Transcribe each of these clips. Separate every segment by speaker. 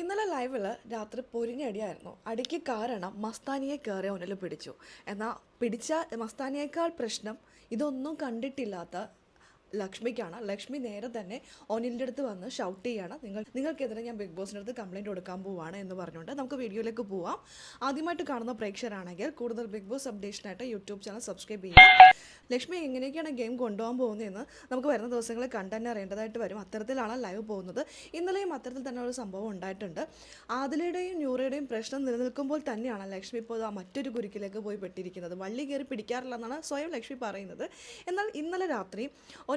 Speaker 1: ഇന്നലെ ലൈവിൽ രാത്രി പൊരിഞ്ഞടിയായിരുന്നു. അടിക്ക് കാരണം മസ്താനിയെ കയറി ഉന്നിൽ പിടിച്ചു. എന്നാൽ പിടിച്ച മസ്താനിയേക്കാൾ പ്രശ്നം ഇതൊന്നും കണ്ടിട്ടില്ലാത്ത ലക്ഷ്മിക്കാണ്. ലക്ഷ്മി നേരെ തന്നെ ഒനിലിന്റെ അടുത്ത് വന്ന് ഷൗട്ട് ചെയ്യാണ്. നിങ്ങൾ നിങ്ങൾക്കെതിരെ ഞാൻ ബിഗ് ബോസിന്റെ അടുത്ത് കംപ്ലയിന്റ് കൊടുക്കാൻ പോവാണ് എന്ന് പറഞ്ഞുകൊണ്ട് നമുക്ക് വീഡിയോയിലേക്ക് പോവാം. ആദ്യമായിട്ട് കാണുന്ന പ്രേക്ഷകരാണെങ്കിൽ കൂടുതൽ ബിഗ് ബോസ് അപ്ഡേഷനായിട്ട് യൂട്യൂബ് ചാനൽ സബ്സ്ക്രൈബ് ചെയ്യുക. ലക്ഷ്മി എങ്ങനെയൊക്കെയാണ് ഗെയിം കൊണ്ടുപോകാൻ പോകുന്നതെന്ന് നമുക്ക് വരുന്ന ദിവസങ്ങളിൽ കണ്ടന്നെ അറിയേണ്ടതായിട്ട് വരും. അത്തരത്തിലാണ് ലൈവ് പോകുന്നത്. ഇന്നലെയും അത്തരത്തിൽ തന്നെ ഒരു സംഭവം ഉണ്ടായിട്ടുണ്ട്. ആദിലയുടെയും ന്യൂറയുടെയും പ്രശ്നം നിലനിൽക്കുമ്പോൾ തന്നെയാണ് ലക്ഷ്മി ഇപ്പോൾ ആ മറ്റൊരു കുരുക്കിലേക്ക് പോയി പെട്ടിരിക്കുന്നത്. വള്ളി കയറി പിടിക്കാറില്ല എന്നാണ് സ്വയം ലക്ഷ്മി പറയുന്നത്. എന്നാൽ ഇന്നലെ രാത്രി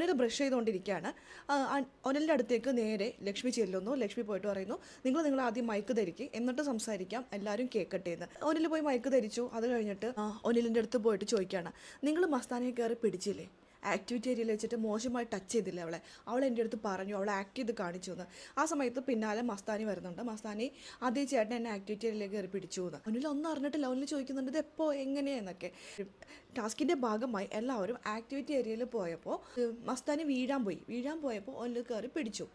Speaker 1: ഒനിൽ ബ്രഷ് ചെയ്തുകൊണ്ടിരിക്കുകയാണ്. ആ- അടുത്തേക്ക് നേരെ ലക്ഷ്മി ചെല്ലുന്നു. ലക്ഷ്മി പോയിട്ട് പറയുന്നു നിങ്ങൾ നിങ്ങൾ ആദ്യം മൈക്ക് ധരിക്കും. എന്നിട്ട് സംസാരിക്കാം. എല്ലാവരും കേൾക്കട്ടെ എന്ന്. ഒനിൽ പോയി മൈക്ക് ധരിച്ചു. അത് കഴിഞ്ഞിട്ട് ആ, ഒനിലിന്റെ അടുത്ത് പോയിട്ട് ചോദിക്കുകയാണ് നിങ്ങൾ മസ്താനിയെ കയറി പിടിച്ചില്ലേ? ആക്ടിവിറ്റി ഏരിയയിൽ വെച്ചിട്ട് മോശമായി ടച്ച് ചെയ്തില്ല അവളെ? അവൾ എന്റെ അടുത്ത് പറഞ്ഞു അവൾ ആക്ട് ചെയ്ത് കാണിച്ചു എന്ന് ആ സമയത്ത് പിന്നാലെ മസ്താനി വരുന്നുണ്ട്. മസ്താനി അതേ ചേട്ടൻ എന്നെ ആക്ടിവിറ്റി ഏരിയയിലേക്ക് കയറി പിടിച്ചു എന്ന് അവനിൽ ഒന്നും അറിഞ്ഞിട്ടില്ല. അവനിൽ ചോദിക്കുന്നുണ്ട് ഇത് എപ്പോൾ എങ്ങനെയെന്നൊക്കെ ടാസ്കിന്റെ ഭാഗമായി എല്ലാവരും ആക്ടിവിറ്റി ഏരിയയിൽ പോയപ്പോൾ മസ്താനി വീഴാൻ പോയി. വീഴാൻ പോയപ്പോൾ ഒന്നിൽ കയറി പിടിച്ചു.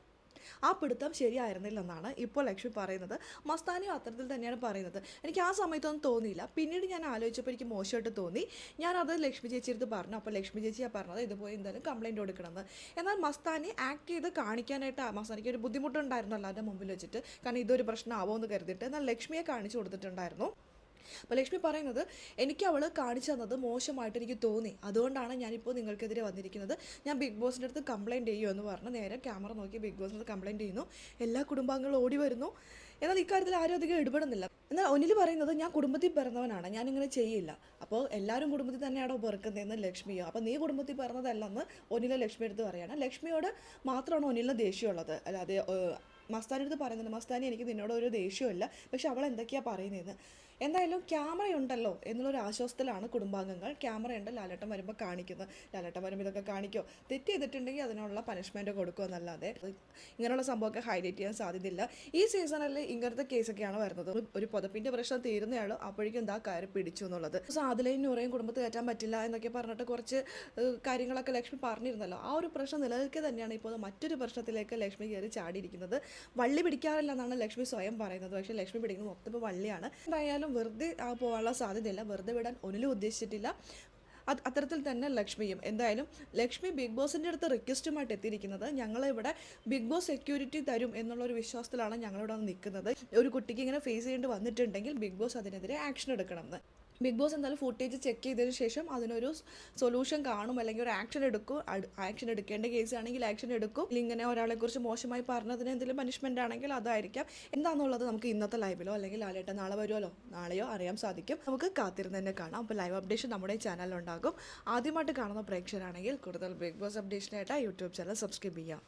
Speaker 1: ആ പിടുത്തം ശരിയായിരുന്നില്ലെന്നാണ് ഇപ്പോൾ ലക്ഷ്മി പറയുന്നത്. മസ്താനിയും അത്തരത്തിൽ തന്നെയാണ് പറയുന്നത്. എനിക്ക് ആ സമയത്തൊന്നും തോന്നിയില്ല. പിന്നീട് ഞാൻ ആലോചിച്ചപ്പോൾ എനിക്ക് മോശമായിട്ട് തോന്നി. ഞാനത് ലക്ഷ്മി ചേച്ചി എടുത്ത് പറഞ്ഞു. അപ്പോൾ ലക്ഷ്മി ചേച്ചിയാണ് പറഞ്ഞത് ഇതുപോലെ എന്തായാലും കംപ്ലയിന്റ് കൊടുക്കണമെന്ന്. എന്നാൽ മസ്താനി ആക്ട് ചെയ്ത് കാണിക്കാനായിട്ട് മസ്താനിക്ക് ഒരു ബുദ്ധിമുട്ടുണ്ടായിരുന്നല്ലോ അതിന്റെ മുമ്പിൽ വെച്ചിട്ട്. കാരണം ഇതൊരു പ്രശ്നമാവോ എന്ന് കരുതിയിട്ട് എന്നാൽ ലക്ഷ്മിയെ കാണിച്ചു കൊടുത്തിട്ടുണ്ടായിരുന്നു. അപ്പോൾ ലക്ഷ്മി പറയുന്നത് എനിക്ക് അവൾ കാണിച്ചു തന്നത് മോശമായിട്ട് എനിക്ക് തോന്നി. അതുകൊണ്ടാണ് ഞാനിപ്പോൾ നിങ്ങൾക്കെതിരെ വന്നിരിക്കുന്നത്. ഞാൻ ബിഗ് ബോസിന്റെ അടുത്ത് കംപ്ലയിന്റ് ചെയ്യുമോ എന്ന് പറഞ്ഞ് നേരെ ക്യാമറ നോക്കി ബിഗ് ബോസിന്റെ അടുത്ത് കംപ്ലയിന്റ് ചെയ്യുന്നു. എല്ലാ കുടുംബാംഗങ്ങളും ഓടി വരുന്നു. എന്നാൽ ഇക്കാര്യത്തിൽ ആരും അധികം ഇടപെടുന്നില്ല. എന്നാൽ ഒന്നിൽ പറയുന്നത് ഞാൻ കുടുംബത്തിൽ പിറന്നവനാണ്. ഞാനിങ്ങനെ ചെയ്യില്ല. അപ്പോൾ എല്ലാവരും കുടുംബത്തിൽ തന്നെയാണോ പിറക്കുന്നതെന്ന് ലക്ഷ്മിയോ? അപ്പോൾ നീ കുടുംബത്തിൽ പിറന്നതല്ലെന്ന് ഒന്നിലെ ലക്ഷ്മി എടുത്ത് പറയാണ്. ലക്ഷ്മിയോട് മാത്രമാണ് ഒന്നിലെ ദേഷ്യമുള്ളത്. അല്ലാതെ മസ്താനെടുത്ത് പറയുന്നുണ്ട് മസ്താനി എനിക്ക് നിന്നോട് ഒരു ദേഷ്യമില്ല പക്ഷെ അവൾ എന്തൊക്കെയാണ് പറയുന്നതെന്ന്? എന്തായാലും ക്യാമറ ഉണ്ടല്ലോ എന്നുള്ളൊരു ആശ്വാസത്തിലാണ് കുടുംബാംഗങ്ങൾ ക്യാമറ ഉണ്ട് വരുമ്പോൾ കാണിക്കുന്നത്. ലാലേട്ടൻ വരുമ്പോൾ ഇതൊക്കെ കാണിക്കോ. തെറ്റ് ചെയ്തിട്ടുണ്ടെങ്കിൽ അതിനുള്ള പനിഷ്മെന്റ് കൊടുക്കുമെന്നല്ലാതെ ഇങ്ങനെയുള്ള സംഭവമൊക്കെ ഹൈലൈറ്റ് ചെയ്യാൻ സാധ്യതയില്ല. ഈ സീസണിൽ ഇങ്ങനത്തെ കേസൊക്കെയാണ് വരുന്നത്. ഒരു- പുതപ്പിന്റെ പ്രശ്നം തീരുന്നയാളോ അപ്പോഴേക്കും എന്താ കാര്യം പിടിച്ചു എന്നുള്ളത്. സോ അതിലേയും നൂറേയും കുടുംബത്തിൽ കയറ്റാൻ പറ്റില്ല എന്നൊക്കെ പറഞ്ഞിട്ട് കുറച്ച് കാര്യങ്ങളൊക്കെ ലക്ഷ്മി പറഞ്ഞിരുന്നല്ലോ. ആ ഒരു പ്രശ്നം നിലനിൽക്കെ തന്നെയാണ് ഇപ്പോൾ മറ്റൊരു പ്രശ്നത്തിലേക്ക് ലക്ഷ്മി കയറി ചാടിയിരിക്കുന്നത്. വള്ളി പിടിക്കാറില്ല എന്നാണ് ലക്ഷ്മി സ്വയം പറയുന്നത്. പക്ഷേ ലക്ഷ്മി പിടിക്കുന്നത് മൊത്തം വള്ളിയാണ്. എന്തായാലും വെറുതെ ആ പോകാനുള്ള സാധ്യതയില്ല. വെറുതെ വിടാൻ ഒന്നിലും ഉദ്ദേശിച്ചിട്ടില്ല. അത് അത്തരത്തിൽ തന്നെ ലക്ഷ്മിയും. എന്തായാലും ലക്ഷ്മി ബിഗ് ബോസിന്റെ അടുത്ത് റിക്വസ്റ്റുമായിട്ട് എത്തിയിരിക്കുന്നത് ഞങ്ങളിവിടെ ബിഗ് ബോസ് സെക്യൂരിറ്റി തരും എന്നുള്ള ഒരു വിശ്വാസത്തിലാണ് ഞങ്ങളിവിടെ നിൽക്കുന്നത്. ഒരു കുട്ടിക്ക് ഇങ്ങനെ ഫേസ് ചെയ്യേണ്ടി വന്നിട്ടുണ്ടെങ്കിൽ ബിഗ് ബോസ് അതിനെതിരെ ആക്ഷൻ എടുക്കണം ബിഗ് ബോസ് എന്തായാലും ഫുട്ടേജ് ചെക്ക് ചെയ്തതിന് ശേഷം അതിനൊരു സൊല്യൂഷൻ കാണും. അല്ലെങ്കിൽ ഒരു ആക്ഷൻ എടുക്കും. ആക്ഷൻ എടുക്കേണ്ട കേസ് ആണെങ്കിൽ ആക്ഷൻ എടുക്കും. ഇങ്ങനെ ഒരാളെ കുറിച്ച് മോശമായി പറഞ്ഞതിന് എന്തെങ്കിലും പനിഷ്മെന്റ് ആണെങ്കിൽ അതായിരിക്കാം. എന്താണെന്നുള്ളത് നമുക്ക് ഇന്നത്തെ ലൈവിലോ അല്ലെങ്കിൽ ലാലേട്ട നാളെ വരുമല്ലോ നാളെയോ അറിയാൻ സാധിക്കും. നമുക്ക് കാത്തിരുന്ന് തന്നെ കാണാം. അപ്പോൾ ലൈവ് അപ്ഡേഷൻ നമ്മുടെ ചാനലിലുണ്ടാകും ആദ്യമായിട്ട് കാണുന്ന പ്രേക്ഷകരാണെങ്കിൽ കൂടുതൽ ബിഗ് ബോസ് അപ്ഡേഷനായിട്ട് യൂട്യൂബ് ചാനൽ സബ്സ്ക്രൈബ് ചെയ്യാം.